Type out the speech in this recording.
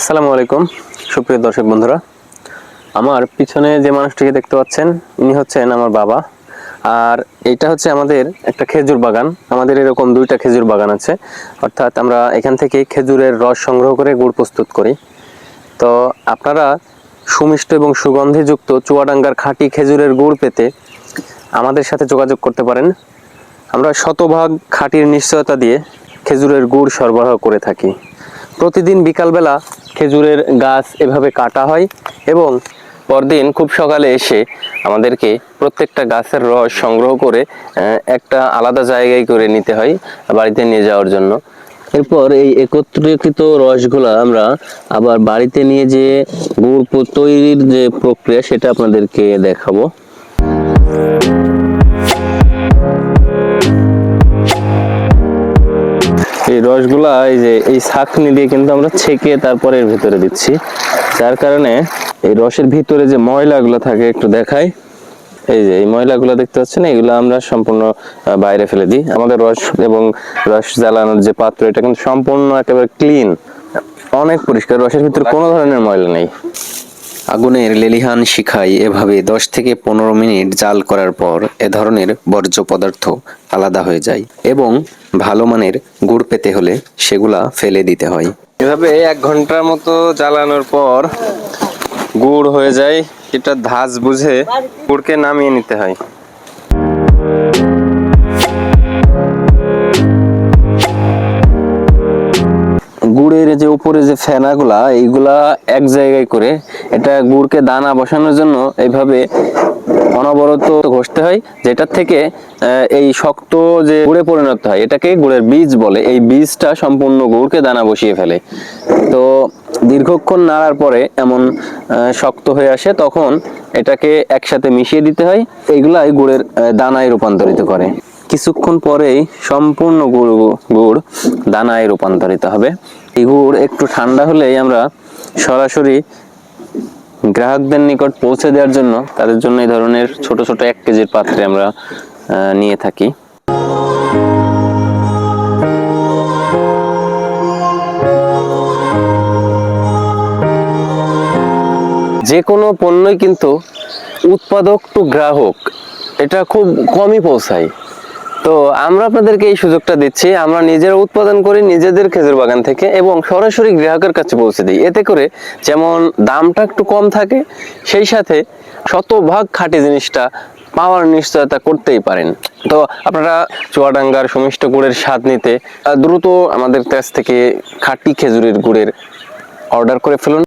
আসসালামু আলাইকুম, সুপ্রিয় দর্শক বন্ধুরা। আমার পিছনে যে মানুষটিকে দেখতে পাচ্ছেন, ইনি হচ্ছেন আমার বাবা। আর এটা হচ্ছে আমাদের একটা খেজুর বাগান। আমাদের এরকম দুইটা খেজুর বাগান আছে। অর্থাৎ আমরা এখান থেকে খেজুরের রস সংগ্রহ করে গুড় প্রস্তুত করি। তো আপনারা সুমিষ্ট এবং সুগন্ধিযুক্ত চুয়াডাঙ্গার খাঁটি খেজুরের গুড় পেতে আমাদের সাথে যোগাযোগ করতে পারেন। আমরা শতভাগ খাঁটির নিশ্চয়তা দিয়ে খেজুরের গুড় সরবরাহ করে থাকি। প্রতিদিন বিকালবেলা খেজুরের গাছ এভাবে কাটা হয় এবং পরদিন খুব সকালে এসে আমাদেরকে প্রত্যেকটা গাছের রস সংগ্রহ করে একটা আলাদা জায়গায় করে নিতে হয় বাড়িতে নিয়ে যাওয়ার জন্য। এরপর এই একত্রিত রসগুলা আমরা আবার বাড়িতে নিয়ে যে গুড় তৈরির যে প্রক্রিয়া সেটা আপনাদেরকে দেখাবো। এই রসগুলা এই যে, এই ছাকনি দিয়ে কিন্তু আমরা ছেঁকে তারপরে এর ভিতরে দিচ্ছি। যার কারণে এই রসের ভিতরে যে ময়লাগুলো থাকে, একটু দেখাই। এই যে, এই ময়লাগুলো দেখতে পাচ্ছেন? এগুলো আমরা সম্পূর্ণ বাইরে ফেলে দিই। আমাদের রস এবং রস জ্বালানোর যে পাত্র, এটা কিন্তু সম্পূর্ণ একেবারে ক্লিন অনেক পরিষ্কার। রসের ভিতরে কোনো ধরনের ময়লা নেই। আগুনের লেলিহান শিখায় এভাবে দশ থেকে পনেরো মিনিট জাল করার পর এ ধরনের বর্জ্য পদার্থ আলাদা হয়ে যায় এবং ভালো মানের গুড় পেতে হলে সেগুলা ফেলে দিতে হয়। এভাবে এক ঘণ্টার মতো জ্বালানোর পর গুড় হয়ে যায়। এটা ধাজ বুঝে গুড়কে নামিয়ে নিতে হয়। গুড়ের যে উপরে যে ফেনাগুলা, এইগুলা এক জায়গায় করে এটা গুড়কে দানা বসানোর জন্য এইভাবে অনবরত ঘষতে হয়, যেটার থেকে এই শক্ত যে গুড়ে পরিণত হয়, এটাকে গুড়ের বীজ বলে। এই বীজটা সম্পূর্ণ গুড়কে দানা বসিয়ে ফেলে। তো দীর্ঘক্ষণ নাড়ার পরে এমন শক্ত হয়ে আসে, তখন এটাকে একসাথে মিশিয়ে দিতে হয়। এইগুলাই গুড়ের দানায় রূপান্তরিত করে। কিছুক্ষণ পরেই সম্পূর্ণ গুড় গুড় দানায় রূপান্তরিত হবে। এই গুড় একটু ঠান্ডা হলেই আমরা সরাসরি গ্রাহকদের নিকট পৌঁছে দেওয়ার জন্য তাদের জন্য এই ধরনের ছোট ছোট এক কেজির পাত্রে আমরা নিয়ে থাকি। যে কোনো পণ্যই কিন্তু উৎপাদক টু গ্রাহক, এটা খুব কমই পৌঁছায়। তো আমরা আপনাদেরকে এই সুযোগটা দিচ্ছি, আমরা নিজেরা উৎপাদন করি নিজেদের খেজুর বাগান থেকে এবং সরাসরি গ্রাহকের কাছে পৌঁছে দিই। এতে করে যেমন দামটা একটু কম থাকে, সেই সাথে শতভাগ খাঁটি জিনিসটা পাওয়ার নিশ্চয়তা করতেই পারেন। তো আপনারা চুয়াডাঙ্গার সুমিষ্ট গুড়ের স্বাদ নিতে দ্রুত আমাদের কাছ থেকে খাঁটি খেজুরের গুড়ের অর্ডার করে ফেলুন।